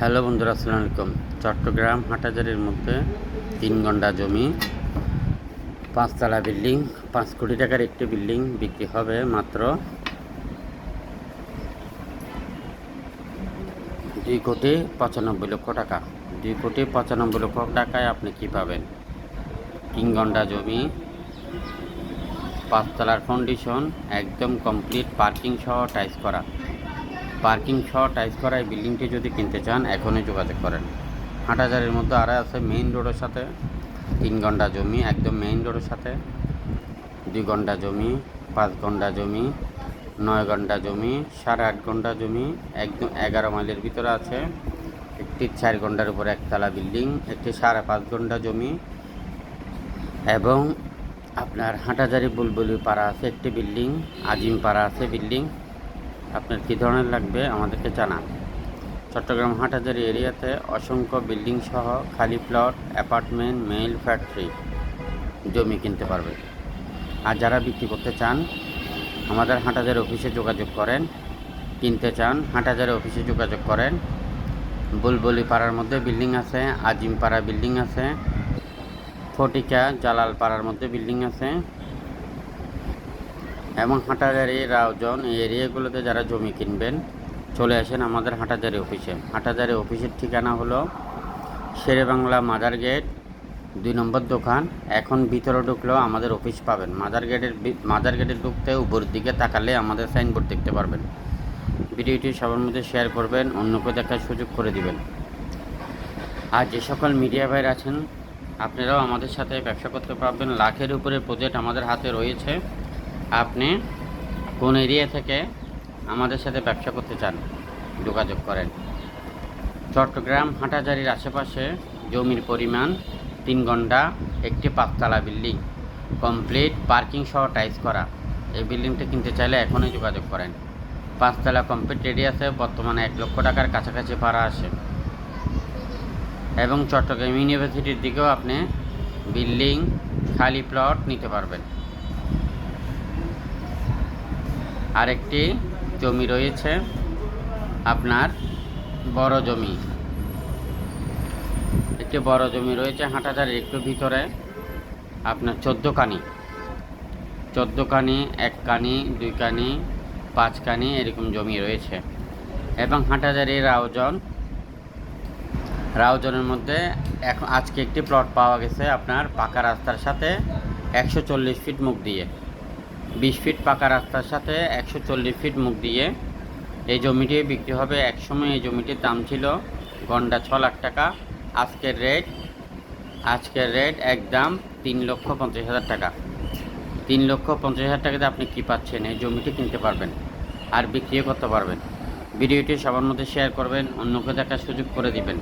Hello বন্ধুরা, আসসালামু আলাইকুম। চট্টগ্রাম হাটাজারির মধ্যে তিন ঘণ্টা জমি, পাঁচতলা বিল্ডিং, পাঁচ কোটি টাকার একটি বিল্ডিং বিক্রি হবে মাত্র দুই কোটি পঁচানব্বই লক্ষ টাকা। দুই কোটি পঁচানব্বই লক্ষ টাকায় আপনি কি পাবেন? তিন ঘণ্টা জমি, পাঁচতলার কন্ডিশন একদম কমপ্লিট পার্কিং সহ টাইস করা। পার্কিং সহ টাইস করা এই বিল্ডিংটি যদি কিনতে চান, এখনই যোগাযোগ করেন। হাটাজারের মধ্যে আরও আছে মেইন রোডের সাথে, তিন ঘণ্টা জমি, একদম মেইন রোডের সাথে, দুই ঘণ্টা জমি, পাঁচ ঘণ্টা জমি, নয় ঘণ্টা জমি, সাড়ে আট ঘণ্টা জমি, একদম এগারো মাইলের ভিতরে আছে। একটি চার ঘণ্টার উপর একতলা বিল্ডিং, একটি সাড়ে পাঁচ ঘণ্টা জমি এবং আপনার হাটাজারি বুলবুলি পাড়া আছে একটি বিল্ডিং আজিম পাড়া আছে বিল্ডিং। আপনার কী ধরনের লাগবে আমাদেরকে জানান। চট্টগ্রাম হাটহাজারি এরিয়াতে অসংখ্য বিল্ডিং সহ খালি প্লট, অ্যাপার্টমেন্ট মেইল ফ্যাক্টরি জমি কিনতে পারবে। আর যারা বিক্রি করতে চান, আমাদের হাটহাজারি অফিসে যোগাযোগ করেন, কিনতে চান, হাটহাজারি অফিসে যোগাযোগ করেন। বুলবুলি পাড়ার মধ্যে বিল্ডিং আছে আজিম পাড়া বিল্ডিং আছে, ফটিকা জালাল পাড়ার মধ্যে বিল্ডিং আছে। এবং হাটাজারি রাউজন এই এরিয়াগুলোতে যারা জমি কিনবেন, চলে আসেন আমাদের হাটাজারি অফিসে। হাটাজারি অফিসের ঠিকানা হলো শেরে বাংলা মাজার গেট, দুই নম্বর দোকান। এখন ভিতরে ঢুকলেও আমাদের অফিস পাবেন। মাদার গেটের মাদার গেটে ঢুকতে উপরের দিকে তাকালে আমাদের সাইনবোর্ড দেখতে পারবেন। ভিডিওটি সবার মধ্যে শেয়ার করবেন, অন্যকে দেখার সুযোগ করে দিবেন। আর যে সকল মিডিয়া ভাইর আছেন, আপনারাও আমাদের সাথে ব্যবসা করতে পারবেন। লাখের উপরে প্রজেক্ট আমাদের হাতে রয়েছে। আপনি কোন এরিয়া থেকে আমাদের সাথে ব্যবসা করতে চান, যোগাযোগ করেন। চট্টগ্রাম হাটাজারির আশেপাশে জমির পরিমাণ তিন ঘণ্টা, একটি পাঁচতলা বিল্ডিং, কমপ্লিট পার্কিং সহ টাইস করা। এই বিল্ডিংটা কিনতে চাইলে এখনই যোগাযোগ করেন। পাঁচতলা কমপ্লিট রেডি আছে বর্তমানে এক লক্ষ টাকার কাছাকাছি ভাড়া আসে এবং চট্টগ্রাম ইউনিভার্সিটির দিকেও আপনি বিল্ডিং, খালি প্লট নিতে পারবেন। আরেকটি জমি রয়েছে আপনার বড় জমি। একটি বড় জমি রয়েছে হাটাজারের একটু ভিতরে, আপনার চোদ্দ কানি চোদ্দ কানি এক কানি দুই কানি পাঁচ কানি এরকম জমি রয়েছে। এবং হাটাজারির রাউজন রাউজনের মধ্যে এখন আজকে একটি প্লট পাওয়া গেছে আপনার পাকা রাস্তার সাথে একশো চল্লিশ ফিট মুখ দিয়ে। বিশ ফিট পাকা রাস্তার সাথে একশো চল্লিশ ফিট মুখ দিয়ে। এই জমিটি বিক্রি হবে একসময়। এই জমিটির দাম ছিল গন্ডা ছ লাখ টাকা। আজকের রেট আজকের রেট একদম তিন লক্ষ পঞ্চাশ হাজার টাকা। তিন লক্ষ পঞ্চাশ হাজার টাকাতে আপনি কী পাচ্ছেন? এই জমিটি কিনতে পারবেন আর বিক্রিও করতে পারবেন। ভিডিওটি সবার মধ্যে শেয়ার করবেন, অন্যকে দেখার সুযোগ করে দিবেন।